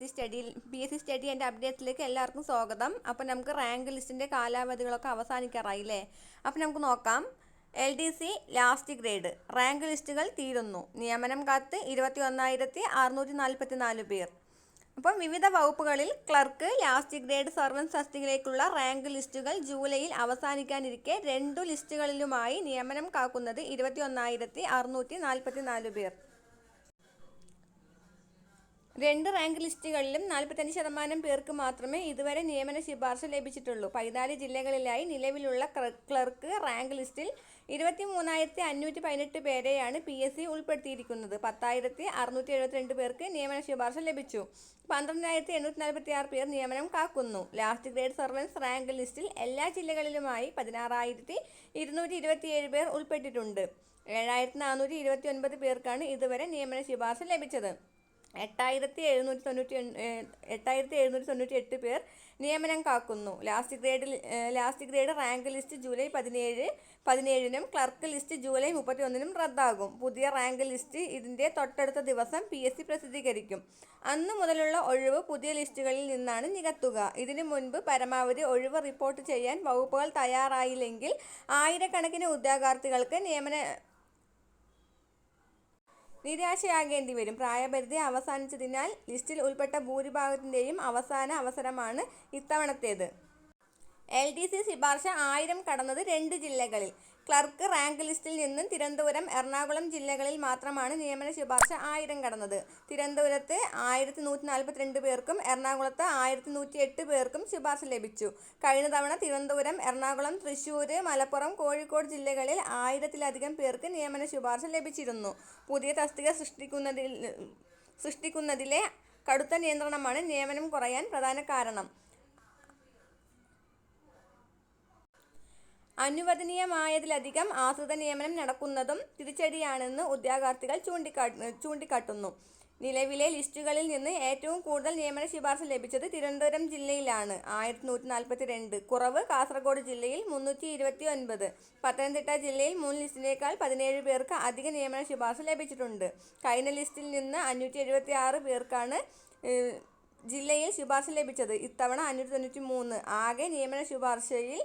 Study P S C study and അപ്ഡേറ്റ്സിലേക്ക് എല്ലാവർക്കും സ്വാഗതം. അപ്പോൾ നമുക്ക് റാങ്ക് ലിസ്റ്റിന്റെ കാലാവധികളൊക്കെ അവസാനിക്കാറായില്ലേ? അപ്പം നമുക്ക് നോക്കാം. L D C last grade. Rank ലിസ്റ്റുകൾ തീരുന്നു. നിയമനം കാത്ത് ഇരുപത്തി ഒന്നായിരത്തി അറുന്നൂറ്റി നാൽപ്പത്തി നാല് പേർ. അപ്പം വിവിധ വകുപ്പുകളിൽ ക്ലർക്ക് ലാസ്റ്റ് ഗ്രേഡ് സർവൻസ് തസ്തികയിലേക്കുള്ള റാങ്ക് ലിസ്റ്റുകൾ ജൂലൈയിൽ അവസാനിക്കാനിരിക്കെ രണ്ടു ലിസ്റ്റുകളിലുമായി നിയമനം കാക്കുന്നത് ഇരുപത്തി ഒന്നായിരത്തി അറുന്നൂറ്റി നാൽപ്പത്തി നാല് പേർ. രണ്ട് റാങ്ക് ലിസ്റ്റുകളിലും നാൽപ്പത്തഞ്ച് ശതമാനം പേർക്ക് മാത്രമേ ഇതുവരെ നിയമന ശുപാർശ ലഭിച്ചിട്ടുള്ളൂ. പതിനാല് ജില്ലകളിലായി നിലവിലുള്ള ക്ലർക്ക് റാങ്ക് ലിസ്റ്റിൽ ഇരുപത്തി മൂന്നായിരത്തി അഞ്ഞൂറ്റി പതിനെട്ട് പേരെയാണ് പി എസ് സി ഉൾപ്പെടുത്തിയിരിക്കുന്നത്. പത്തായിരത്തി അറുന്നൂറ്റി എഴുപത്തിരണ്ട് പേർക്ക് നിയമന ശുപാർശ ലഭിച്ചു. പന്ത്രണ്ടായിരത്തി എണ്ണൂറ്റി നാൽപ്പത്തി ആറ് പേർ നിയമനം കാക്കുന്നു. ലാസ്റ്റ് ഗ്രേഡ് സർവൻസ് റാങ്ക് ലിസ്റ്റിൽ എല്ലാ ജില്ലകളിലുമായി പതിനാറായിരത്തി ഇരുന്നൂറ്റി ഇരുപത്തിയേഴ് പേർ ഉൾപ്പെട്ടിട്ടുണ്ട്. ഏഴായിരത്തി നാനൂറ്റി ഇരുപത്തി ഒൻപത് പേർക്കാണ് ഇതുവരെ നിയമന ശുപാർശ ലഭിച്ചത്. എട്ടായിരത്തി എഴുന്നൂറ്റി തൊണ്ണൂറ്റി എട്ടായിരത്തി എഴുന്നൂറ്റി തൊണ്ണൂറ്റി എട്ട് പേർ നിയമനം കാക്കുന്നു. Last ഗ്രേഡിൽ last grade rank list July പതിനേഴ് പതിനേഴിനും ക്ലർക്ക് ലിസ്റ്റ് ജൂലൈ മുപ്പത്തി ഒന്നിനും റദ്ദാകും. പുതിയ റാങ്ക് ലിസ്റ്റ് ഇതിന്റെ തൊട്ടടുത്ത ദിവസം പി എസ് സി പ്രസിദ്ധീകരിക്കും. അന്നു മുതലുള്ള ഒഴിവ് പുതിയ ലിസ്റ്റുകളിൽ നിന്നാണ് നികത്തുക. ഇതിനു മുൻപ് പരമാവധി ഒഴിവ് റിപ്പോർട്ട് ചെയ്യാൻ വകുപ്പുകൾ തയ്യാറായില്ലെങ്കിൽ ആയിരക്കണക്കിന് ഉദ്യോഗാർത്ഥികൾക്ക് നിയമന നിരാശയാകേണ്ടി വരും പ്രായപരിധി അവസാനിച്ചതിനാൽ ലിസ്റ്റിൽ ഉൾപ്പെട്ട ഭൂരിഭാഗത്തിന്റെയും അവസാന അവസരമാണ് ഇത്തവണത്തേത്. എൽ ഡി സി ശുപാർശ ആയിരം കടന്നത് രണ്ട് ജില്ലകളിൽ. ക്ലർക്ക് റാങ്ക് ലിസ്റ്റിൽ നിന്നും തിരുവനന്തപുരം എറണാകുളം ജില്ലകളിൽ മാത്രമാണ് നിയമന ശുപാർശ ആയിരം കടന്നത്. തിരുവനന്തപുരത്ത് ആയിരത്തി നൂറ്റി നാൽപ്പത്തിരണ്ട് പേർക്കും എറണാകുളത്ത് ആയിരത്തി നൂറ്റി എട്ട് പേർക്കും ശുപാർശ ലഭിച്ചു. കഴിഞ്ഞ തവണ തിരുവനന്തപുരം എറണാകുളം തൃശ്ശൂർ മലപ്പുറം കോഴിക്കോട് ജില്ലകളിൽ ആയിരത്തിലധികം പേർക്ക് നിയമന ശുപാർശ ലഭിച്ചിരുന്നു. പുതിയ തസ്തിക സൃഷ്ടിക്കുന്നതിൽ സൃഷ്ടിക്കുന്നതിലെ കടുത്ത നിയന്ത്രണമാണ് നിയമനം കുറയാൻ പ്രധാന കാരണം. അനുവദനീയമായതിലധികം ആശ്രിത നിയമനം നടക്കുന്നതും തിരിച്ചടിയാണെന്ന് ഉദ്യോഗാർത്ഥികൾ ചൂണ്ടിക്കാ ചൂണ്ടിക്കാട്ടുന്നു. നിലവിലെ ലിസ്റ്റുകളിൽ നിന്ന് ഏറ്റവും കൂടുതൽ നിയമന ശുപാർശ ലഭിച്ചത് തിരുവനന്തപുരം ജില്ലയിലാണ്. ആയിരത്തി നൂറ്റി നാൽപ്പത്തി രണ്ട് കുറവ് കാസർഗോഡ് ജില്ലയിൽ മുന്നൂറ്റി ഇരുപത്തി ഒൻപത് പത്തനംതിട്ട ജില്ലയിൽ മൂന്ന് ലിസ്റ്റിനേക്കാൾ പതിനേഴ് പേർക്ക് അധിക നിയമന ശുപാർശ ലഭിച്ചിട്ടുണ്ട്. കഴിഞ്ഞ ലിസ്റ്റിൽ നിന്ന് അഞ്ഞൂറ്റി എഴുപത്തി ആറ് പേർക്കാണ് ജില്ലയിൽ ശുപാർശ ലഭിച്ചത്. ഇത്തവണ അഞ്ഞൂറ്റി തൊണ്ണൂറ്റി മൂന്ന് ആകെ നിയമന ശുപാർശയിൽ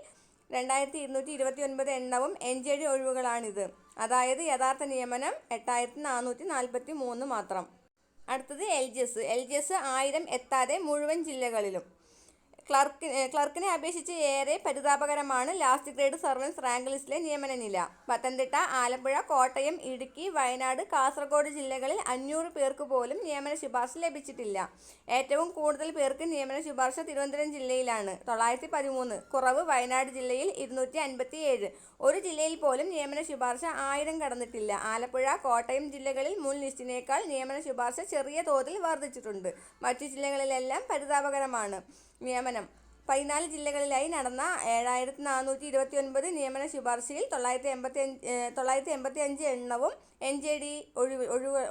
രണ്ടായിരത്തി ഇരുന്നൂറ്റി ഇരുപത്തി ഒൻപത് എണ്ണവും എൻ ജെ ഡി ഒഴിവുകളാണിത്. അതായത് യഥാർത്ഥ നിയമനം എട്ടായിരത്തി നാനൂറ്റി നാൽപ്പത്തി മൂന്ന് മാത്രം. അടുത്തത് L G S L G S ആയിരം എത്താതെ മുഴുവൻ ജില്ലകളിലും. ക്ലർക്ക് ക്ലർക്കിനെ അപേക്ഷിച്ച് ഏറെ പരിതാപകരമാണ് ലാസ്റ്റ് ഗ്രേഡ് സർവൻസ് റാങ്ക് ലിസ്റ്റിലെ നിയമന നില. പത്തനംതിട്ട ആലപ്പുഴ കോട്ടയം ഇടുക്കി വയനാട് കാസർഗോഡ് ജില്ലകളിൽ അഞ്ഞൂറ് പേർക്ക് പോലും നിയമന ശുപാർശ ലഭിച്ചിട്ടില്ല. ഏറ്റവും കൂടുതൽ പേർക്ക് നിയമന ശുപാർശ തിരുവനന്തപുരം ജില്ലയിലാണ്. തൊള്ളായിരത്തി പതിമൂന്ന് കുറവ് വയനാട് ജില്ലയിൽ ഇരുന്നൂറ്റി അൻപത്തി ഏഴ് ഒരു ജില്ലയിൽ പോലും നിയമന ശുപാർശ ആയിരം കടന്നിട്ടില്ല. ആലപ്പുഴ കോട്ടയം ജില്ലകളിൽ മുൻ ലിസ്റ്റിനേക്കാൾ നിയമന ശുപാർശ ചെറിയ തോതിൽ വർദ്ധിച്ചിട്ടുണ്ട്. മറ്റു ജില്ലകളിലെല്ലാം പരിതാപകരമാണ്. നിയമനം. പതിനാല് ജില്ലകളിലായി നടന്ന ഏഴായിരത്തി നാനൂറ്റി ഇരുപത്തി ഒൻപത് നിയമന ശുപാർശയിൽ തൊള്ളായിരത്തി എൺപത്തി അഞ്ച് തൊള്ളായിരത്തി എൺപത്തി അഞ്ച് എണ്ണവും എൻ ജെ ഡി ഒഴിവ്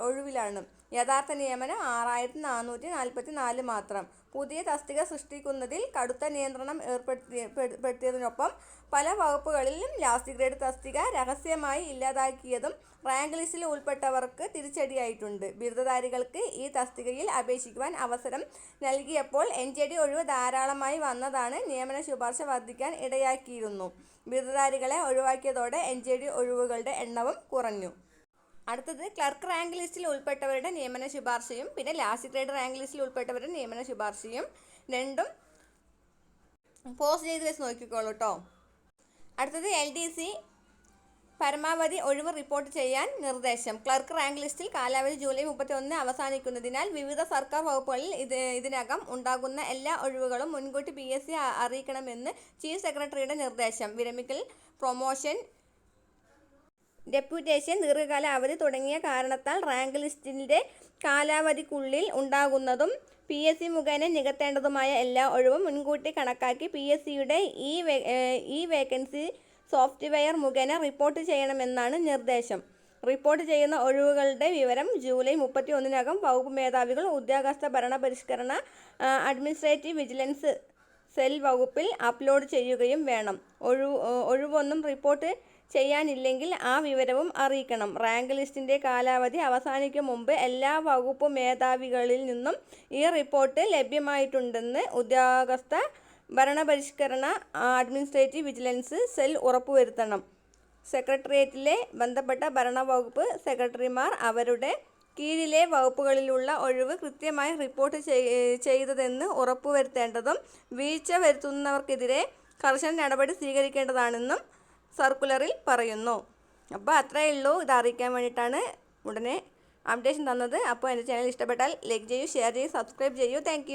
ഒഴിവ് ഒഴിവിലാണ് യഥാർത്ഥ നിയമനം ആറായിരത്തി നാനൂറ്റി നാൽപ്പത്തി നാല് മാത്രം. പുതിയ തസ്തിക സൃഷ്ടിക്കുന്നതിൽ കടുത്ത നിയന്ത്രണം ഏർപ്പെടുത്തിയതിനൊപ്പം പല വകുപ്പുകളിലും ലാസ്റ്റ് ഗ്രേഡ് തസ്തിക രഹസ്യമായി ഇല്ലാതാക്കിയതും റാങ്ക് ലിസ്റ്റിൽ ഉൾപ്പെട്ടവർക്ക് തിരിച്ചടിയായിട്ടുണ്ട്. ബിരുദധാരികൾക്ക് ഈ തസ്തികയിൽ അപേക്ഷിക്കുവാൻ അവസരം നൽകിയപ്പോൾ എൻ ജെ ഡി ഒഴിവ് ധാരാളമായി വന്നതാണ് നിയമന ശുപാർശ വർദ്ധിക്കാൻ ഇടയാക്കിയിരുന്നു. ബിരുദധാരികളെ ഒഴിവാക്കിയതോടെ എൻ ജെ ഡി ഒഴിവുകളുടെ എണ്ണവും കുറഞ്ഞു. അടുത്തത് ക്ലർക്ക് റാങ്ക് ലിസ്റ്റിൽ ഉൾപ്പെട്ടവരുടെ നിയമന ശുപാർശയും പിന്നെ ലാസ്റ്റ് ഗ്രേഡ് റാങ്ക് ലിസ്റ്റിൽ ഉൾപ്പെട്ടവരുടെ നിയമന ശുപാർശയും രണ്ടും പോസ്റ്റ് ചെയ്ത് വെച്ച് നോക്കിക്കോളൂ കേട്ടോ അടുത്തത് എൽ ഡി സി പരമാവധി ഒഴിവ് റിപ്പോർട്ട് ചെയ്യാൻ നിർദ്ദേശം. ക്ലർക്ക് റാങ്ക് ലിസ്റ്റിൽ കാലാവധി ജൂലൈ മുപ്പത്തി ഒന്ന് അവസാനിക്കുന്നതിനാൽ വിവിധ സർക്കാർ വകുപ്പുകളിൽ ഇത് ഇതിനകം ഉണ്ടാകുന്ന എല്ലാ ഒഴിവുകളും മുൻകൂട്ടി പി എസ് സി അറിയിക്കണമെന്ന് ചീഫ് സെക്രട്ടറിയുടെ നിർദ്ദേശം. വിരമിക്കൽ പ്രൊമോഷൻ ഡെപ്യൂട്ടേഷൻ ദീർഘകാല അവധി തുടങ്ങിയ കാരണത്താൽ റാങ്ക് ലിസ്റ്റിന്റെ കാലാവധിക്കുള്ളിൽ ഉണ്ടാകുന്നതും പി എസ് സി മുഖേന നികത്തേണ്ടതുമായ എല്ലാ ഒഴിവും മുൻകൂട്ടി കണക്കാക്കി പി എസ് സിയുടെ ഈ ഈ വേക്കൻസി സോഫ്റ്റ്വെയർ മുഖേന റിപ്പോർട്ട് ചെയ്യണമെന്നാണ് നിർദ്ദേശം. റിപ്പോർട്ട് ചെയ്യുന്ന ഒഴിവുകളുടെ വിവരം ജൂലൈ മുപ്പത്തി ഒന്നിനകം വകുപ്പ് മേധാവികൾ ഉദ്യോഗസ്ഥ ഭരണ പരിഷ്കരണ അഡ്മിനിസ്ട്രേറ്റീവ് വിജിലൻസ് സെൽ വകുപ്പിൽ അപ്ലോഡ് ചെയ്യുകയും വേണം ഒഴി ഒഴിവൊന്നും റിപ്പോർട്ട് ചെയ്യാനില്ലെങ്കിൽ ആ വിവരവും അറിയിക്കണം. റാങ്ക് ലിസ്റ്റിന്റെ കാലാവധി അവസാനിക്കും മുമ്പ് എല്ലാ വകുപ്പ് മേധാവികളിൽ നിന്നും ഈ റിപ്പോർട്ട് ലഭ്യമായിട്ടുണ്ടെന്ന് ഉദ്യോഗസ്ഥ ഭരണപരിഷ്കരണ അഡ്മിനിസ്ട്രേറ്റീവ് വിജിലൻസ് സെൽ ഉറപ്പുവരുത്തണം. സെക്രട്ടേറിയറ്റിലെ ബന്ധപ്പെട്ട ഭരണവകുപ്പ് സെക്രട്ടറിമാർ അവരുടെ കീഴിലെ വകുപ്പുകളിലുള്ള ഒഴിവ് കൃത്യമായി റിപ്പോർട്ട് ചെയ്തതെന്ന് ഉറപ്പുവരുത്തേണ്ടതും വീഴ്ച വരുത്തുന്നവർക്കെതിരെ കർശന നടപടി സ്വീകരിക്കേണ്ടതാണെന്നും സർക്കുലറിൽ പറയുന്നു. അപ്പോൾ അത്രയേ ഉള്ളൂ ഇത് അറിയിക്കാൻ വേണ്ടിയിട്ടാണ് ഉടനെ അപ്ഡേഷൻ തന്നത്. അപ്പോൾ എന്റെ ചാനൽ ഇഷ്ടപ്പെട്ടാൽ ലൈക്ക് ചെയ്യൂ ഷെയർ ചെയ്യൂ സബ്സ്ക്രൈബ് ചെയ്യൂ താങ്ക്